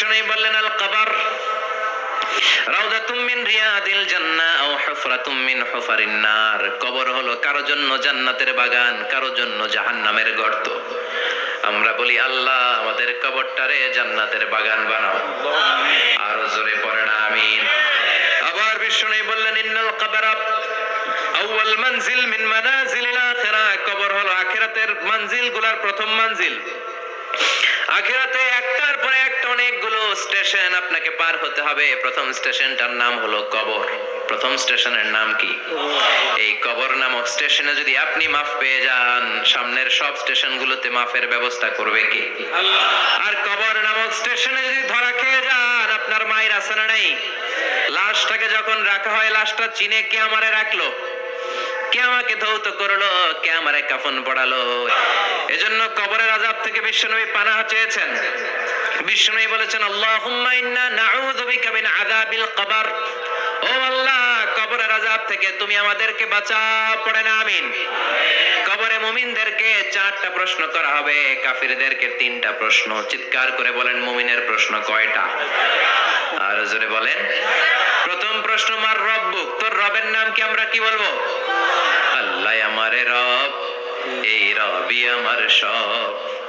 বিশ্বনবী বললেন, আল কবর কবর আবার বললেন আউয়াল মানজিল মিন কবর প্রথম মঞ্জিল আখিরাতে একটার অনেকগুলো স্টেশন আপনাকে পার হতে হবে। প্রথম স্টেশনটার নাম হলো কবর। প্রথম স্টেশনের নাম কি? এই কবর নামক স্টেশনে যদি আপনি মাফ পেয়ে যান, সামনের সব স্টেশনগুলোতে মাফের ব্যবস্থা করবে কে? আর কবর নামক স্টেশনে যদি ধরা খেয়ে যান, আপনার মায়ের আছে না নাই। লাশটাকে যখন রাখা হয়, লাশটা চিনে কে আমারে রাখল? কে আমাকে ধৌত করল? কে আমারে কাফন পড়ালো? এজন্য কবরের আজাব থেকে বিশ্বনবী পানাহ চেয়েছেন। বলেছেন ও আল্লাহ, কবরের আজাব থেকে তুমি আমাদেরকে পড়ে না, আমিন। কবরে মুমিনদেরকে চারটা প্রশ্ন করা হবে, কাফিরদেরকে তিনটা প্রশ্ন। চিৎকার করে বলেন, মুমিনের প্রশ্ন কয়টা? আর জোরে বলেন, প্রথম প্রশ্ন, মার রব্বুক? তোর রবের নাম কি আমরা কি বলব? আল্লাহ আমারে রব, এই রবি আমার সব।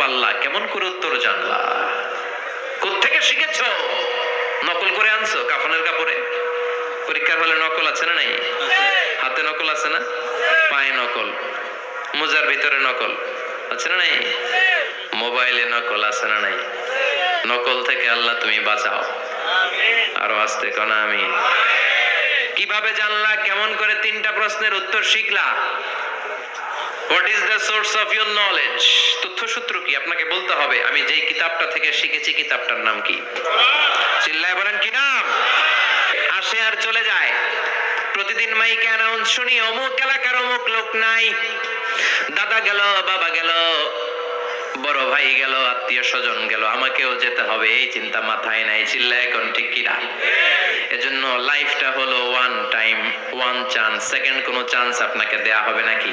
পাল্লা, কেমন করে উত্তর জানলা? কোত্থেকে শিখেছ? নকল করে আনছো কাফনের কাপড়ে? পরীক্ষার হলে নকল আছে না নাই? হাতে নকল আছে না? পায়ে নকল। মোজার ভিতরে নকল আছে না নাই? মোবাইলে নকল আছে না নাই? নকল থেকে আল্লাহ তুমি বাঁচাও। আরও আসতে কোন আমি কীভাবে জানলা, কেমন করে তিনটা প্রশ্নের উত্তর শিখলা? What is the source of your knowledge তথ্যসূত্র কি? আপনাকে বলতে হবে, আমি যেই কিতাবটা থেকে শিখেছি, কিতাবটার নাম কি? চিল্লায় বলেন, কি নাম? আসে আর চলে যায়। প্রতিদিন মাইকে অ্যানাউন্স শুনি, অমুক এলাকার অমুক লোক নাই। দাদা গেল, বাবা গেল, বড় ভাই গেল, আত্মীয় স্বজন গেল, আমাকেও যেতে হবে, এই চিন্তা মাথায় নাই চিল্লা এখন ঠিক কিনা এজন্য লাইফটা হলো one time one chance second কোনো চান্স আপনাকে দেয়া হবে নাকি?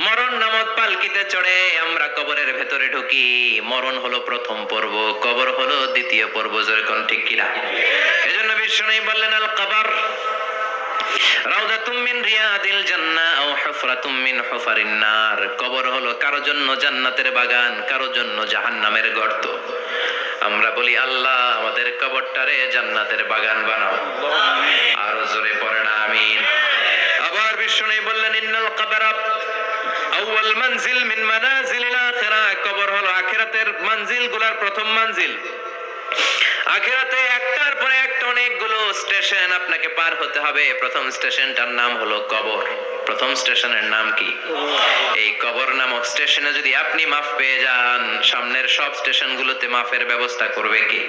মরণ নামক পালকিতে চড়ে আমরা কবরের ভেতরে ঢুকি। মরণ হলো প্রথম পর্ব, কবর হলো দ্বিতীয় পর্ব যেরকম ঠিক কিনা? এজন্য বিষ্ণু বললেন, আল কবর হলো কারও জন্য জান্নাতের বাগান, কারও জন্য জাহান্নামের গর্ত। আমরা বলি, আল্লাহ, আমাদের কবরটারে জান্নাতের বাগান বানাও। আরও জোরে পড়েন আমিন। আবার বিষ্ণু বললেন, ইন্নাল কবরা আউয়াল মানজিল মিন আখিরা। কবর হলো আখিরাতের মঞ্জিলগুলার প্রথম মঞ্জিল আখিরাতে একটার পরে একটা অনেকগুলো স্টেশন আপনাকে পার হতে হবে। প্রথম স্টেশনটার নাম হলো কবর। প্রথম স্টেশনের নাম কি? এই কবর নামক স্টেশনে যদি আপনি মাফ পেয়ে যান, সামনের সব স্টেশনগুলোতে মাফের ব্যবস্থা করবে কে?